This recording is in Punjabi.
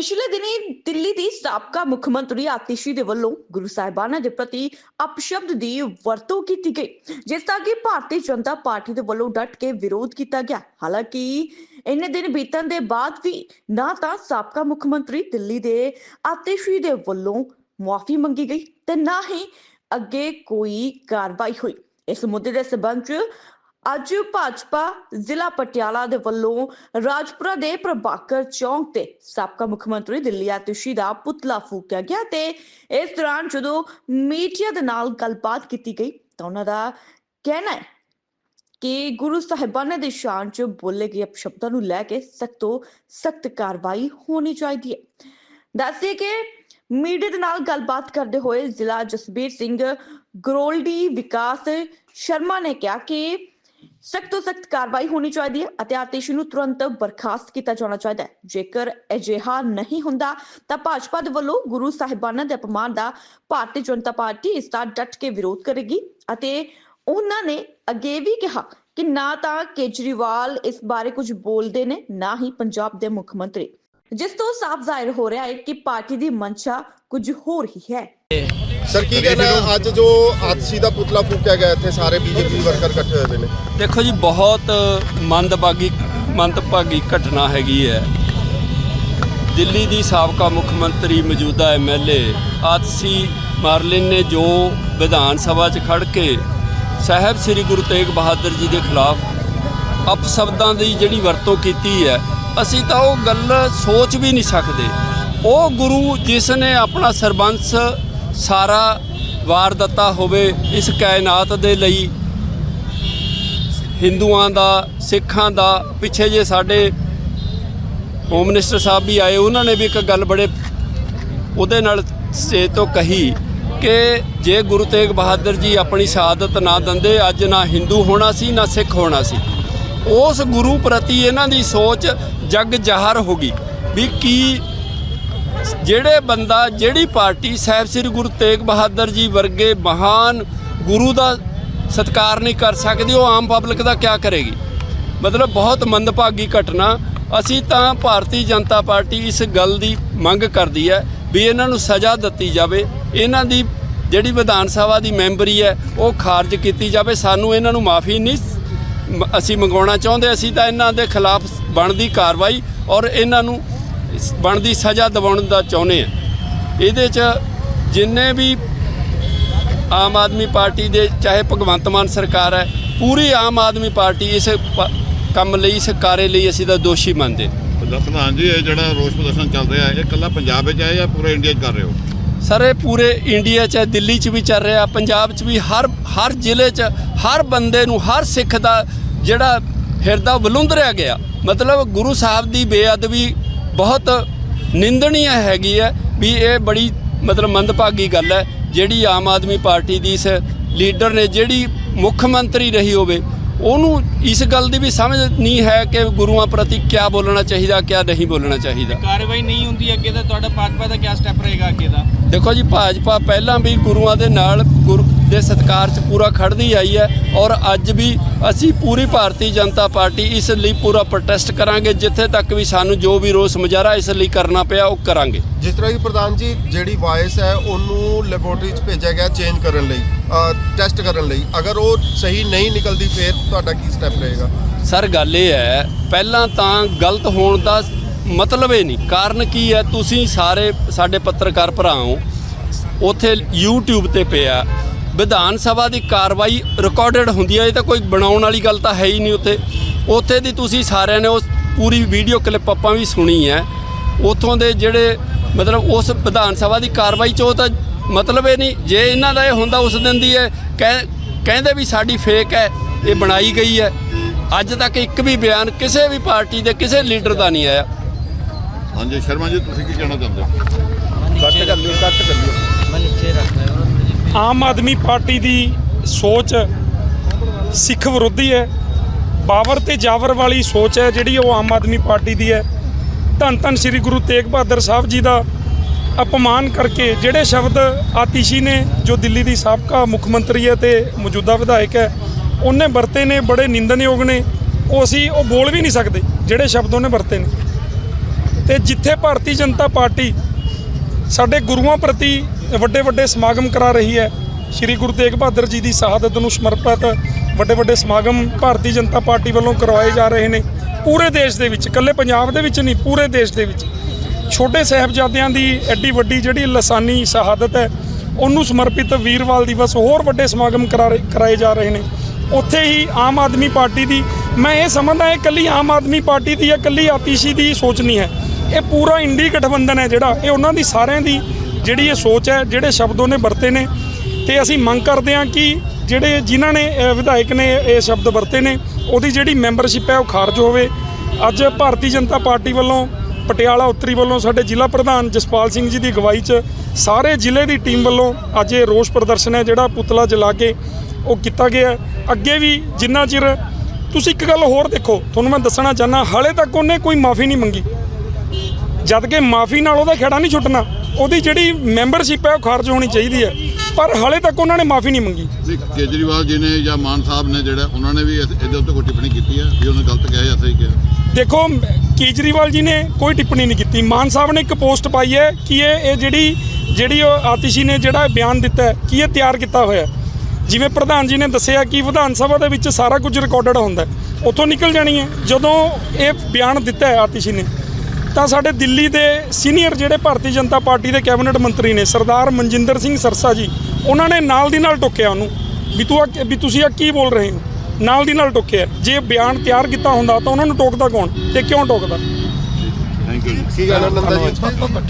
ਪਿਛਲੇ ਦਿਨੀ ਦਿੱਲੀ ਦੀ ਸਾਬਕਾ ਮੁੱਖ ਮੰਤਰੀ ਆਤਿਸ਼ੀ ਦੇ ਵੱਲੋਂ ਗੁਰੂ ਸਾਹਿਬਾਨਾਂ ਦੇ ਪ੍ਰਤੀ ਅਪਸ਼ਬਦ ਦੀ ਵਰਤੋਂ ਕੀਤੀ ਗਈ, ਜਿਸ ਦਾ ਕਿ ਭਾਰਤੀ ਜਨਤਾ ਪਾਰਟੀ ਦੇ ਵੱਲੋਂ ਡਟ ਕੇ ਵਿਰੋਧ ਕੀਤਾ ਗਿਆ। ਹਾਲਾਂਕਿ ਇੰਨੇ ਦਿਨ ਬੀਤਣ ਦੇ ਬਾਅਦ ਵੀ ਨਾ ਤਾਂ ਸਾਬਕਾ ਮੁੱਖ ਮੰਤਰੀ ਦਿੱਲੀ ਦੇ ਆਤਿਸ਼ੀ ਦੇ ਵੱਲੋਂ ਮੁਆਫੀ ਮੰਗੀ ਗਈ ਤੇ ਨਾ ਹੀ ਅੱਗੇ ਕੋਈ ਕਾਰਵਾਈ ਹੋਈ। ਇਸ ਮੁੱਦੇ ਦੇ ਸਬੰਧ 'ਚ ਅੱਜ ਭਾਜਪਾ ਜ਼ਿਲ੍ਹਾ ਪਟਿਆਲਾ ਦੇ ਵੱਲੋਂ ਰਾਜਪੁਰਾ ਦੇ ਪ੍ਰਭਾਕਰ ਚੌਂਕ ਤੇ ਸਾਬਕਾ ਮੁੱਖ ਮੰਤਰੀ ਦਿੱਲੀ ਆਤਿਸ਼ੀ ਦਾ ਪੁਤਲਾ ਫੂਕਿਆ ਗਿਆ ਤੇ ਇਸ ਦੌਰਾਨ ਜਦੋਂ ਮੀਡੀਆ ਦੇ ਨਾਲ ਗੱਲਬਾਤ ਕੀਤੀ ਗਈ ਤਾਂ ਉਹਨਾਂ ਦਾ ਕਹਿਣਾ ਹੈ ਕਿ ਗੁਰੂ ਸਾਹਿਬਾਨਾਂ ਦੇ ਸ਼ਾਨ 'ਚ ਬੋਲੇ ਗਏ ਸ਼ਬਦਾਂ ਨੂੰ ਲੈ ਕੇ ਸਖਤ ਸਖਤ ਕਾਰਵਾਈ ਹੋਣੀ ਚਾਹੀਦੀ ਹੈ। ਦੱਸਦੇ ਕਿ ਮੀਡੀਆ ਦੇ ਨਾਲ ਗੱਲਬਾਤ ਕਰਦੇ ਹੋਏ ਜ਼ਿਲ੍ਹਾ ਜਸਬੀਰ ਸਿੰਘ ਗਰੋਲਡੀ ਵਿਕਾਸ ਸ਼ਰਮਾ ਨੇ ਕਿਹਾ ਕਿ ਸਖਤ ਤੋਂ ਸਖਤ ਕਾਰਵਾਈ ਹੋਣੀ ਚਾਹੀਦੀ ਹੈ ਅਤੇ ਆਤਿਸ਼ ਨੂੰ ਤੁਰੰਤ ਬਰਖਾਸਤ ਕੀਤਾ ਜਾਣਾ ਚਾਹੀਦਾ ਹੈ। ਜੇਕਰ ਅਜਿਹਾ ਨਹੀਂ ਹੁੰਦਾ, ਤਾਂ ਭਾਜਪਾ ਦੇ ਵੱਲੋਂ ਗੁਰੂ ਸਾਹਿਬਾਨਾਂ ਦੇ ਅਪਮਾਨ ਦਾ ਭਾਰਤੀ ਜਨਤਾ ਪਾਰਟੀ ਇਸ ਦਾ ਡਟ ਕੇ ਵਿਰੋਧ ਕਰੇਗੀ ਅਤੇ ਉਹਨਾਂ ਨੇ ਅੱਗੇ ਵੀ ਕਿਹਾ ਕਿ ਨਾ ਤਾਂ ਕੇਜਰੀਵਾਲ ਇਸ ਬਾਰੇ ਕੁਝ ਬੋਲਦੇ ਨੇ, ਨਾ ਹੀ ਪੰਜਾਬ ਦੇ ਮੁੱਖ ਮੰਤਰੀ। ਜਿਸ ਤੋਂ ਸਾਫ਼ ਜ਼ਾਹਿਰ ਹੋ ਰਿਹਾ ਹੈ ਕਿ ਪਾਰਟੀ ਦੀ ਮਨਸ਼ਾ ਕੁਝ ਹੋਰ ਹੀ ਹੈ। ਸਰ ਕੀ ਕਹਿਣਾ? ਹੈ? ਅੱਜ ਜੋ ਆਤਸ਼ੀ ਦਾ ਪੁਤਲਾ ਫੂਕਿਆ ਗਿਆ ਇੱਥੇ ਸਾਰੇ ਬੀਜੇਪੀ ਵਰਕਰ ਇਕੱਠੇ ਹੋਏ ਹੋਏ ਨੇ। ਦੇਖੋ ਜੀ ਬਹੁਤ ਮੰਦਭਾਗੀ ਮੰਦਭਾਗੀ ਘਟਨਾ ਹੈਗੀ ਹੈ। ਦਿੱਲੀ ਦੀ ਸਾਬਕਾ ਮੁੱਖ ਮੰਤਰੀ ਮੌਜੂਦਾ ਐਮਐਲਏ ਆਤਸੀ ਮਾਰਲਿਨ ਨੇ ਜੋ ਵਿਧਾਨ ਸਭਾ 'ਚ ਖੜ ਕੇ ਸਾਹਿਬ ਸ੍ਰੀ ਗੁਰੂ ਤੇਗ ਬਹਾਦਰ ਜੀ ਦੇ ਖਿਲਾਫ ਅਪਸ਼ਬਦਾਂ ਦੀ ਜਿਹੜੀ ਵਰਤੋਂ ਕੀਤੀ ਹੈ ਅਸੀਂ ਤਾਂ ਉਹ ਗੱਲ ਸੋਚ ਵੀ ਨਹੀਂ ਸਕਦੇ। ਉਹ ਗੁਰੂ ਜਿਸ ਨੇ ਆਪਣਾ ਸਰਬੰਸ ਸਾਰਾ ਵਾਰ ਦਿੱਤਾ ਹੋਵੇ ਇਸ ਕਾਇਨਾਤ ਦੇ ਲਈ ਹਿੰਦੂਆਂ ਦਾ, ਸਿੱਖਾਂ ਦਾ, ਪਿੱਛੇ ਜੇ ਸਾਡੇ ਹੋਮ ਮਿਨਿਸਟਰ ਸਾਹਿਬ ਵੀ ਆਏ, ਉਹਨਾਂ ਨੇ ਵੀ ਇੱਕ ਗੱਲ ਬੜੇ ਉਹਦੇ ਨਾਲ ਸਟੇਜ ਤੋਂ ਕਹੀ ਕਿ ਜੇ ਗੁਰੂ ਤੇਗ ਬਹਾਦਰ ਜੀ ਆਪਣੀ ਸ਼ਹਾਦਤ ਨਾ ਦਿੰਦੇ, ਅੱਜ ਨਾ ਹਿੰਦੂ ਹੋਣਾ ਸੀ, ਨਾ ਸਿੱਖ ਹੋਣਾ ਸੀ। ਉਸ ਗੁਰੂ ਪ੍ਰਤੀ ਇਹਨਾਂ ਦੀ ਸੋਚ ਜਗ ਜ਼ਾਹਰ ਹੋ ਗਈ ਵੀ ਕੀ ਜਿਹੜੇ ਬੰਦਾ, ਜਿਹੜੀ ਪਾਰਟੀ ਸਾਹਿਬ ਸ੍ਰੀ ਗੁਰੂ ਤੇਗ ਬਹਾਦਰ ਜੀ ਵਰਗੇ ਮਹਾਨ ਗੁਰੂ ਦਾ ਸਤਿਕਾਰ ਨਹੀਂ ਕਰ ਸਕਦੀ, ਉਹ ਆਮ ਪਬਲਿਕ ਦਾ ਕੀ ਕਰੇਗੀ? ਮਤਲਬ ਬਹੁਤ ਮੰਦਭਾਗੀ ਘਟਨਾ। ਅਸੀਂ ਤਾਂ ਭਾਰਤੀ ਜਨਤਾ ਪਾਰਟੀ ਇਸ ਗੱਲ ਦੀ ਮੰਗ ਕਰਦੀ ਹੈ ਵੀ ਇਹਨਾਂ ਨੂੰ ਸਜ਼ਾ ਦਿੱਤੀ ਜਾਵੇ। ਇਹਨਾਂ ਦੀ ਜਿਹੜੀ ਵਿਧਾਨ ਸਭਾ ਦੀ ਮੈਂਬਰੀ ਹੈ, ਉਹ ਖਾਰਜ ਕੀਤੀ ਜਾਵੇ। ਸਾਨੂੰ ਇਹਨਾਂ ਨੂੰ ਮਾਫੀ ਨਹੀਂ ਅਸੀਂ ਮੰਗਾਉਣਾ ਚਾਹੁੰਦੇ। ਅਸੀਂ ਤਾਂ ਇਹਨਾਂ ਦੇ ਖਿਲਾਫ ਬਣਦੀ ਕਾਰਵਾਈ ਔਰ ਇਹਨਾਂ ਨੂੰ ਬਣਦੀ ਸਜ਼ਾ ਦਿਵਾਉਣ ਦਾ ਚਾਹੁੰਦੇ ਆ। ਇਹਦੇ 'ਚ ਜਿੰਨੇ ਵੀ ਆਮ ਆਦਮੀ ਪਾਰਟੀ ਦੇ ਚਾਹੇ ਭਗਵੰਤ ਮਾਨ ਸਰਕਾਰ ਹੈ ਪੂਰੀ ਆਮ ਆਦਮੀ ਪਾਰਟੀ ਇਸ ਕੰਮ ਲਈ ਇਸ ਕਾਰੇ ਲਈ ਅਸੀਂ ਤਾਂ ਦੋਸ਼ੀ ਮੰਨਦੇ ਪ੍ਰਧਾਨ ਜੀ ਇਹ ਜਿਹੜਾ ਰੋਸ ਪ੍ਰਦਰਸ਼ਨ ਚੱਲ ਰਿਹਾ ਹੈ ਇਹ ਇਕੱਲਾ ਪੰਜਾਬ ਵਿੱਚ ਹੈ ਜਾਂ ਪੂਰੇ ਇੰਡੀਆ 'ਚ ਕਰ ਰਹੇ ਹੋ? ਸਰ ਇਹ ਪੂਰੇ ਇੰਡੀਆ 'ਚ ਹੈ, ਦਿੱਲੀ 'ਚ ਵੀ ਚੱਲ ਰਿਹਾ ਪੰਜਾਬ 'ਚ ਵੀ ਹਰ ਹਰ ਜ਼ਿਲ੍ਹੇ 'ਚ ਹਰ ਬੰਦੇ ਨੂੰ ਹਰ ਸਿੱਖ ਦਾ ਜਿਹੜਾ ਹਿਰਦਾ ਵਲੁੰਦਰਿਆ ਗਿਆ। ਮਤਲਬ ਗੁਰੂ ਸਾਹਿਬ ਦੀ ਬੇਅਦਬੀ ਬਹੁਤ ਨਿੰਦਣੀय ਹੈਗੀ ਹੈ ਵੀ ਇਹ ਬੜੀ ਮਤਲਬ ਮੰਦਭਾਗੀ ਗੱਲ ਹੈ ਜਿਹੜੀ ਆਮ ਆਦਮੀ ਪਾਰਟੀ ਦੀ ਇਸ ਲੀਡਰ ਨੇ ਜਿਹੜੀ ਮੁੱਖ ਮੰਤਰੀ ਰਹੀ ਹੋਵੇ ਉਹਨੂੰ ਇਸ ਗੱਲ ਦੀ ਵੀ ਸਮਝ ਨਹੀਂ ਹੈ ਕਿ ਗੁਰੂਆਂ ਪ੍ਰਤੀ ਕਿਆ ਬੋਲਣਾ ਚਾਹੀਦਾ ਕਿਆ ਨਹੀਂ ਬੋਲਣਾ ਚਾਹੀਦਾ। ਕਾਰਵਾਈ ਨਹੀਂ ਹੁੰਦੀ ਅੱਗੇ ਤਾਂ ਤੁਹਾਡਾ ਭਾਜਪਾ ਦਾ ਕੀ ਸਟੈਪ ਰਹੇਗਾ ਅੱਗੇ ਦਾ? ਦੇਖੋ ਜੀ ਭਾਜਪਾ ਪਹਿਲਾਂ ਵੀ ਗੁਰੂਆਂ ਦੇ ਨਾਲ ਗੁਰੂ ਦੇ ਸਤਕਾਰ 'ਚ ਪੂਰਾ ਖੜਦੀ ਆਈ ਹੈ ਔਰ ਅੱਜ ਵੀ ਅਸੀਂ ਪੂਰੀ ਭਾਰਤੀ ਜਨਤਾ ਪਾਰਟੀ ਇਸ ਲਈ ਪੂਰਾ ਪ੍ਰੋਟੈਸਟ ਕਰਾਂਗੇ ਜਿੱਥੇ ਤੱਕ ਵੀ ਸਾਨੂੰ ਜੋ ਵੀ ਰੋਸ ਮੁਜ਼ਾਹਰਾ ਇਸ ਲਈ ਕਰਨਾ ਪਿਆ ਉਹ ਕਰਾਂਗੇ। ਜਿਸ ਤਰ੍ਹਾਂ ਕਿ ਪ੍ਰਧਾਨ ਜੀ ਜਿਹੜੀ ਵਾਇਸ ਹੈ ਉਹਨੂੰ ਲੈਬੋਰਟਰੀ 'ਚ ਭੇਜਿਆ ਗਿਆ ਚੇਂਜ ਕਰਨ ਲਈ ਟੈਸਟ ਕਰਨ ਲਈ। ਅਗਰ ਉਹ ਸਹੀ ਨਹੀਂ ਨਿਕਲਦੀ ਫਿਰ ਤੁਹਾਡਾ ਕੀ ਸਟੈਪ ਰਹੇਗਾ? ਸਰ ਗੱਲ ਇਹ ਹੈ ਪਹਿਲਾਂ ਤਾਂ ਗਲਤ ਹੋਣ ਦਾ ਮਤਲਬ ਇਹ ਨਹੀਂ। ਕਾਰਨ ਕੀ ਹੈ? ਤੁਸੀਂ ਸਾਰੇ ਸਾਡੇ ਪੱਤਰਕਾਰ ਭਰਾ ਹੋ ਉੱਥੇ YouTube ਤੇ ਪਿਆ। ਵਿਧਾਨ ਸਭਾ ਦੀ ਕਾਰਵਾਈ ਰਿਕਾਰਡਡ ਹੁੰਦੀ ਹੈ ਇਹ ਤਾਂ ਕੋਈ ਬਣਾਉਣ ਵਾਲੀ ਗੱਲ ਤਾਂ ਹੈ ਹੀ ਨਹੀਂ ਉੱਥੇ। ਉੱਥੇ ਦੀ ਤੁਸੀਂ ਸਾਰਿਆਂ ਨੇ ਉਸ ਪੂਰੀ ਵੀਡੀਓ ਕਲਿੱਪ ਆਪਾਂ ਵੀ ਸੁਣੀ ਹੈ। ਉੱਥੋਂ ਦੇ ਜਿਹੜੇ ਮਤਲਬ ਉਸ ਵਿਧਾਨ ਸਭਾ ਦੀ ਕਾਰਵਾਈ 'ਚ ਉਹ ਤਾਂ ਮਤਲਬ ਇਹ ਨਹੀਂ, ਜੇ ਇਹਨਾਂ ਦਾ ਇਹ ਹੁੰਦਾ ਉਸ ਦਿਨ ਦੀ ਹੈ ਕਹਿ- ਕਹਿੰਦੇ ਵੀ ਸਾਡੀ ਫੇਕ ਹੈ, ਇਹ ਬਣਾਈ ਗਈ ਹੈ। ਅੱਜ ਤੱਕ ਇੱਕ ਵੀ ਬਿਆਨ ਕਿਸੇ ਵੀ ਪਾਰਟੀ ਦੇ ਕਿਸੇ ਲੀਡਰ ਦਾ ਨਹੀਂ ਆਇਆ। ਹਾਂਜੀ, ਸ਼ਰਮਾ ਜੀ, ਤੁਸੀਂ ਕੀ ਕਹਿਣਾ ਚਾਹੁੰਦੇ ਹੋ? ਕੱਟ ਕਰ ਲਿਓ ਕੱਟ ਕਰ ਲਿਓ। ਆਮ ਆਦਮੀ ਪਾਰਟੀ ਦੀ ਸੋਚ ਸਿੱਖ ਵਿਰੋਧੀ ਹੈ। ਬਾਬਰ ਤੇ ਜਾਵਰ ਵਾਲੀ ਸੋਚ ਹੈ ਜਿਹੜੀ ਉਹ ਆਮ ਆਦਮੀ ਪਾਰਟੀ ਦੀ ਹੈ। ਧੰਨ ਧੰਨ ਸ੍ਰੀ ਗੁਰੂ ਤੇਗ ਬਹਾਦਰ ਸਾਹਿਬ ਜੀ ਦਾ ਅਪਮਾਨ ਕਰਕੇ ਜਿਹੜੇ ਸ਼ਬਦ ਆਤਿਸ਼ੀ ਨੇ ਜੋ ਦਿੱਲੀ ਦੀ ਸਾਬਕਾ ਮੁੱਖ ਮੰਤਰੀ ਹੈ ਤੇ ਮੌਜੂਦਾ ਵਿਧਾਇਕ ਹੈ ਉਹਨੇ ਵਰਤੇ ਨੇ ਬੜੇ ਨਿੰਦਨਯੋਗ ਨੇ। ਉਹ ਅਸੀਂ ਉਹ ਬੋਲ ਵੀ ਨਹੀਂ ਸਕਦੇ ਜਿਹੜੇ ਸ਼ਬਦ ਉਹਨੇ ਵਰਤੇ ਨੇ। ਤੇ ਜਿੱਥੇ ਭਾਰਤੀ ਜਨਤਾ ਪਾਰਟੀ ਸਾਡੇ ਗੁਰੂਆਂ ਪ੍ਰਤੀ ਵੱਡੇ ਵੱਡੇ ਸਮਾਗਮ ਕਰਾ ਰਹੀ ਹੈ। ਸ੍ਰੀ ਗੁਰੂ ਤੇਗ ਬਹਾਦਰ ਜੀ ਦੀ ਸ਼ਹਾਦਤ ਨੂੰ ਸਮਰਪਿਤ ਵੱਡੇ ਵੱਡੇ ਸਮਾਗਮ ਭਾਰਤੀ ਜਨਤਾ ਪਾਰਟੀ ਵੱਲੋਂ ਕਰਵਾਏ ਜਾ ਰਹੇ ਨੇ। ਪੂਰੇ ਦੇਸ਼ ਦੇ ਵਿੱਚ, ਇਕੱਲੇ ਪੰਜਾਬ ਦੇ ਵਿੱਚ ਨਹੀਂ, ਪੂਰੇ ਦੇਸ਼ ਦੇ ਵਿੱਚ। ਛੋਟੇ ਸਾਹਿਬਜ਼ਾਦਿਆਂ ਦੀ ਐਡੀ ਵੱਡੀ ਜਿਹੜੀ ਲਸਾਨੀ ਸ਼ਹਾਦਤ ਹੈ, ਉਹਨੂੰ ਸਮਰਪਿਤ ਵੀਰਵਾਲ ਦਿਵਸ ਹੋਰ ਵੱਡੇ ਸਮਾਗਮ ਕਰਾ ਰਹੇ- ਕਰਾਏ ਜਾ ਰਹੇ ਨੇ। ਉੱਥੇ ਹੀ ਆਮ ਆਦਮੀ ਪਾਰਟੀ ਦੀ, ਮੈਂ ਇਹ ਸਮਝਦਾ ਇਹ ਇਕੱਲੀ ਆਮ ਆਦਮੀ ਪਾਰਟੀ ਦੀ ਜਾਂ ਇਕੱਲੀ ਆਤੀਸ਼ੀ ਦੀ ਸੋਚ ਨਹੀਂ ਹੈ। ਇਹ ਪੂਰਾ ਇੰਡੀ ਗਠਬੰਧਨ ਹੈ ਜਿਹੜਾ, ਇਹ ਉਹਨਾਂ ਦੀ ਸਾਰਿਆਂ ਦੀ ਜਿਹੜੀ ਇਹ ਸੋਚ ਹੈ, ਜਿਹੜੇ ਸ਼ਬਦ ਉਹਨੇ ਵਰਤੇ ਨੇ। ਤੇ ਅਸੀਂ ਮੰਗ ਕਰਦੇ ਹਾਂ ਕਿ ਜਿਹੜੇ ਜਿਨ੍ਹਾਂ ਨੇ ਵਿਧਾਇਕ ਨੇ ਇਹ ਸ਼ਬਦ ਵਰਤੇ ਨੇ, ਉਹਦੀ ਜਿਹੜੀ ਮੈਂਬਰਸ਼ਿਪ ਹੈ ਉਹ ਖਾਰਜ ਹੋਵੇ। ਅੱਜ ਭਾਰਤੀ ਜਨਤਾ ਪਾਰਟੀ ਵੱਲੋਂ ਪਟਿਆਲਾ ਉੱਤਰੀ ਵੱਲੋਂ ਸਾਡੇ ਜ਼ਿਲ੍ਹਾ ਪ੍ਰਧਾਨ ਜਸਪਾਲ ਸਿੰਘ ਜੀ ਦੀ ਅਗਵਾਈ 'ਚ ਸਾਰੇ ਜ਼ਿਲ੍ਹੇ ਦੀ ਟੀਮ ਵੱਲੋਂ ਅੱਜ ਇਹ ਰੋਸ ਪ੍ਰਦਰਸ਼ਨ ਹੈ ਜਿਹੜਾ ਪੁਤਲਾ ਜਲਾ ਕੇ ਉਹ ਕੀਤਾ ਗਿਆ ਅੱਗੇ ਵੀ ਜਿੰਨਾ ਚਿਰ, ਤੁਸੀਂ ਇੱਕ ਗੱਲ ਹੋਰ ਦੇਖੋ, ਤੁਹਾਨੂੰ ਮੈਂ ਦੱਸਣਾ ਚਾਹਨਾ ਹਾਲੇ ਤੱਕ ਉਹਨੇ ਕੋਈ ਮਾਫੀ ਨਹੀਂ ਮੰਗੀ। ਜਦ ਕਿ ਮਾਫੀ ਨਾਲ ਉਹਦਾ ਖੇੜਾ ਨਹੀਂ ਛੁੱਟਣਾ। ਉਹਦੀ ਜਿਹੜੀ ਮੈਂਬਰਸ਼ਿਪ ਹੈ ਉਹ ਖਾਰਜ ਹੋਣੀ ਚਾਹੀਦੀ ਹੈ। ਪਰ ਹਾਲੇ ਤੱਕ ਉਹਨਾਂ ਨੇ ਮਾਫੀ ਨਹੀਂ ਮੰਗੀ। ਨਹੀਂ ਕੇਜਰੀਵਾਲ ਜੀ ਨੇ ਜਾਂ ਮਾਨ ਸਾਹਿਬ ਨੇ ਜਿਹੜਾ ਉਹਨਾਂ ਨੇ ਵੀ ਇਸ- ਇਹਦੇ ਉੱਤੇ ਕੋਈ ਟਿੱਪਣੀ ਕੀਤੀ ਹੈ? ਵੀ ਉਹਨੇ ਗਲਤ ਕਿਹਾ ਜਾਂ ਸਹੀ ਕਿਹਾ? ਦੇਖੋ ਕੇਜਰੀਵਾਲ ਜੀ ਨੇ ਕੋਈ ਟਿੱਪਣੀ ਨਹੀਂ ਕੀਤੀ। ਮਾਨ ਸਾਹਿਬ ਨੇ ਇੱਕ ਪੋਸਟ ਪਾਈ ਹੈ ਕਿ ਇਹ ਇਹ ਜਿਹੜੀ ਜਿਹੜੀ ਉਹ ਆਤਿਸ਼ੀ ਨੇ ਜਿਹੜਾ ਬਿਆਨ ਦਿੱਤਾ ਹੈ ਕਿ ਇਹ ਤਿਆਰ ਕੀਤਾ ਹੋਇਆ ਹੈ। ਜਿਵੇਂ ਪ੍ਰਧਾਨ ਜੀ ਨੇ ਦੱਸਿਆ ਕਿ ਵਿਧਾਨ ਸਭਾ ਦੇ ਵਿੱਚ ਸਾਰਾ ਕੁਝ ਰਿਕਾਰਡਡ ਹੁੰਦਾ ਹੈ। ਉੱਥੋਂ ਨਿਕਲ ਜਾਣੀ ਹੈ। ਜਦੋਂ ਇਹ ਬਿਆਨ ਦਿੱਤਾ ਹੈ ਆਤਿਸ਼ੀ ਨੇ ਤਾਂ ਸਾਡੇ ਦਿੱਲੀ ਦੇ ਸੀਨੀਅਰ ਜਿਹੜੇ ਭਾਰਤੀ ਜਨਤਾ ਪਾਰਟੀ ਦੇ ਕੈਬਨਿਟ ਮੰਤਰੀ ਨੇ ਸਰਦਾਰ ਮਨਜਿੰਦਰ ਸਿੰਘ ਸਰਸਾ ਜੀ ਉਹਨਾਂ ਨੇ ਨਾਲ ਦੀ ਨਾਲ ਟੋਕਿਆ ਉਹਨੂੰ ਵੀ ਤੂੰ ਆਹ- ਵੀ ਤੁਸੀਂ ਆ ਕੀ ਬੋਲ ਰਹੇ ਹੋ? ਨਾਲ ਦੀ ਨਾਲ ਟੋਕਿਆ। ਜੇ ਬਿਆਨ ਤਿਆਰ ਕੀਤਾ ਹੁੰਦਾ ਤਾਂ ਉਹਨਾਂ ਨੂੰ ਟੋਕਦਾ ਕੌਣ ਤੇ ਕਿਉਂ ਟੋਕਦਾ? ਥੈਂਕ ਯੂ ਜੀ। ਕੀ ਗੱਲ ਹੈ ਨੰਦਾ ਜੀ।